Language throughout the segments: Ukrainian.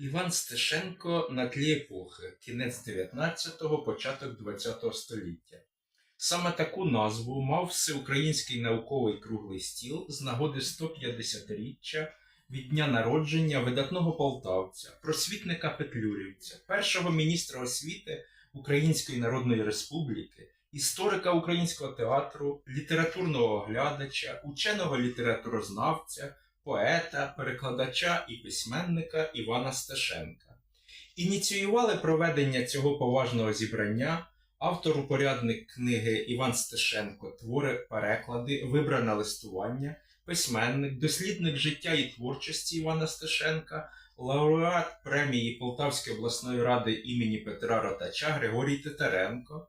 Іван Стешенко на тлі епохи, кінець 19-го, початок 20-го століття. Саме таку назву мав всеукраїнський науковий круглий стіл з нагоди 150-річчя від дня народження видатного полтавця, просвітника Петлюрівця, першого міністра освіти Української Народної Республіки, історика українського театру, літературного оглядача, ученого літературознавця, поета, перекладача і письменника Івана Стешенка. Ініціювали проведення цього поважного зібрання автор упорядник книги Іван Стешенко Твори переклади, вибране листування, письменник, дослідник життя і творчості Івана Стешенка, лауреат премії Полтавської обласної ради імені Петра Ротача Григорій Титаренко,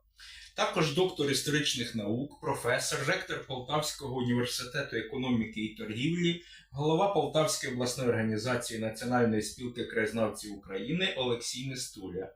також доктор історичних наук, професор, ректор Полтавського університету економіки і торгівлі, голова Полтавської обласної організації Національної спілки краєзнавців України Олексій Нестуля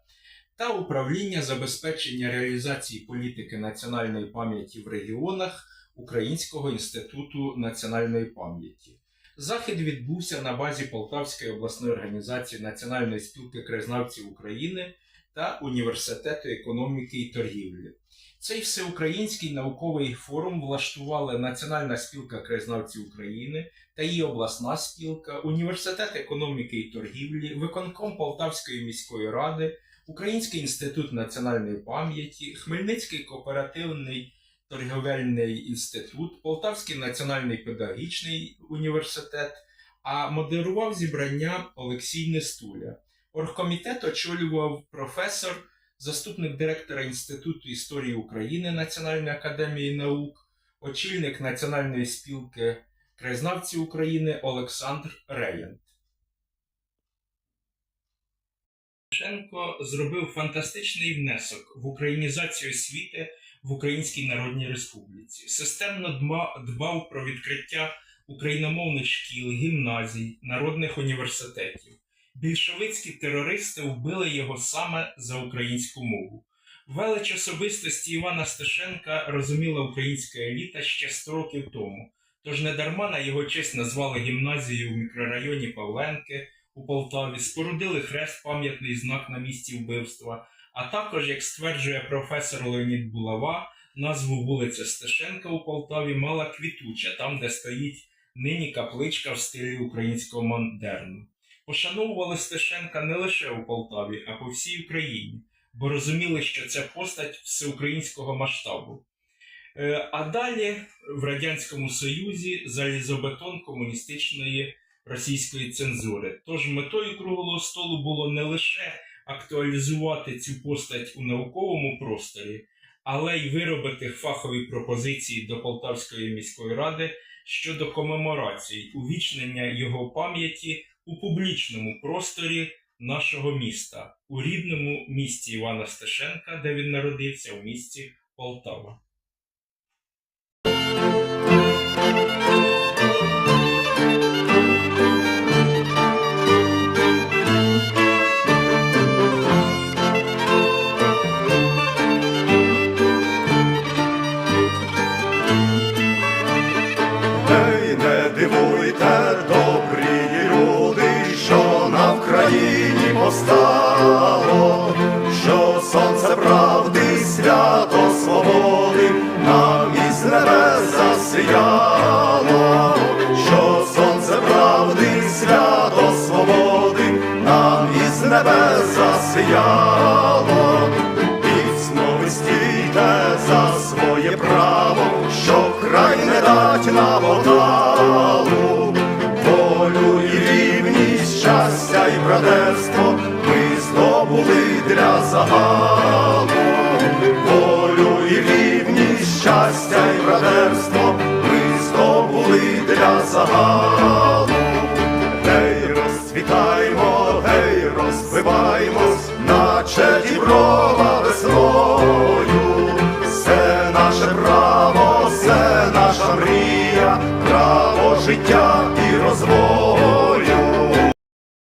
та управління забезпечення реалізації політики національної пам'яті в регіонах Українського інституту національної пам'яті. Захід відбувся на базі Полтавської обласної організації Національної спілки краєзнавців України та Університету економіки і торгівлі. Цей всеукраїнський науковий форум влаштували Національна спілка краєзнавців України та її обласна спілка, Університет економіки і торгівлі, виконком Полтавської міської ради, Український інститут національної пам'яті, Хмельницький кооперативний торговельний інститут, Полтавський національний педагогічний університет, а модерував зібрання Олексій Нестуля. Оргкомітет очолював професор, заступник директора Інституту історії України Національної академії наук, очільник Національної спілки краєзнавців України Олександр Реєнт. Шенко зробив фантастичний внесок в українізацію освіти в Українській Народній Республіці. Системно дбав про відкриття україномовних шкіл, гімназій, народних університетів. Більшовицькі терористи вбили його саме за українську мову. Велич особистості Івана Стешенка розуміла українська еліта ще 100 років тому. Тож недарма на його честь назвали гімназію в мікрорайоні Павленки у Полтаві, спорудили хрест пам'ятний знак на місці вбивства, а також, як стверджує професор Леонід Булава, назву вулиця Стешенка у Полтаві мала квітуча, там, де стоїть нині капличка в стилі українського модерну. Пошановували Стешенка не лише у Полтаві, а по всій Україні, бо розуміли, що це постать всеукраїнського масштабу. Е, А далі в Радянському Союзі залізобетон комуністичної російської цензури. Тож метою круглого столу було не лише актуалізувати цю постать у науковому просторі, але й виробити фахові пропозиції до Полтавської міської ради щодо комеморацій, увічнення його пам'яті у публічному просторі нашого міста, у рідному місті Івана Стешенка, де він народився, в місті Полтава. Ей, небес що сонце правди, свято свободи нам із небес засіяло. пісно вистійте за своє право, що край не дать на вокалу, гей, розбиваймось, наче діброва весною. Все наше право, все наша мрія, право життя і розвою.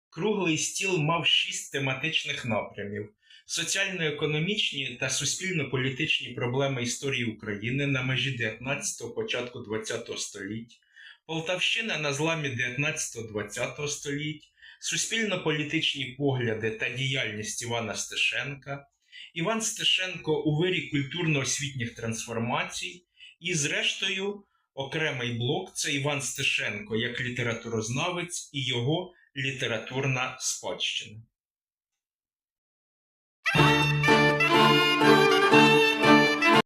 Круглий стіл мав шість тематичних напрямів: соціально-економічні та суспільно-політичні проблеми історії України на межі 19-го початку 20-го століть, Полтавщина на зламі 19-20 століть, суспільно-політичні погляди та діяльність Івана Стешенка, Іван Стешенко у вирі культурно-освітніх трансформацій і, зрештою, окремий блок це Іван Стешенко як літературознавець і його літературна спадщина.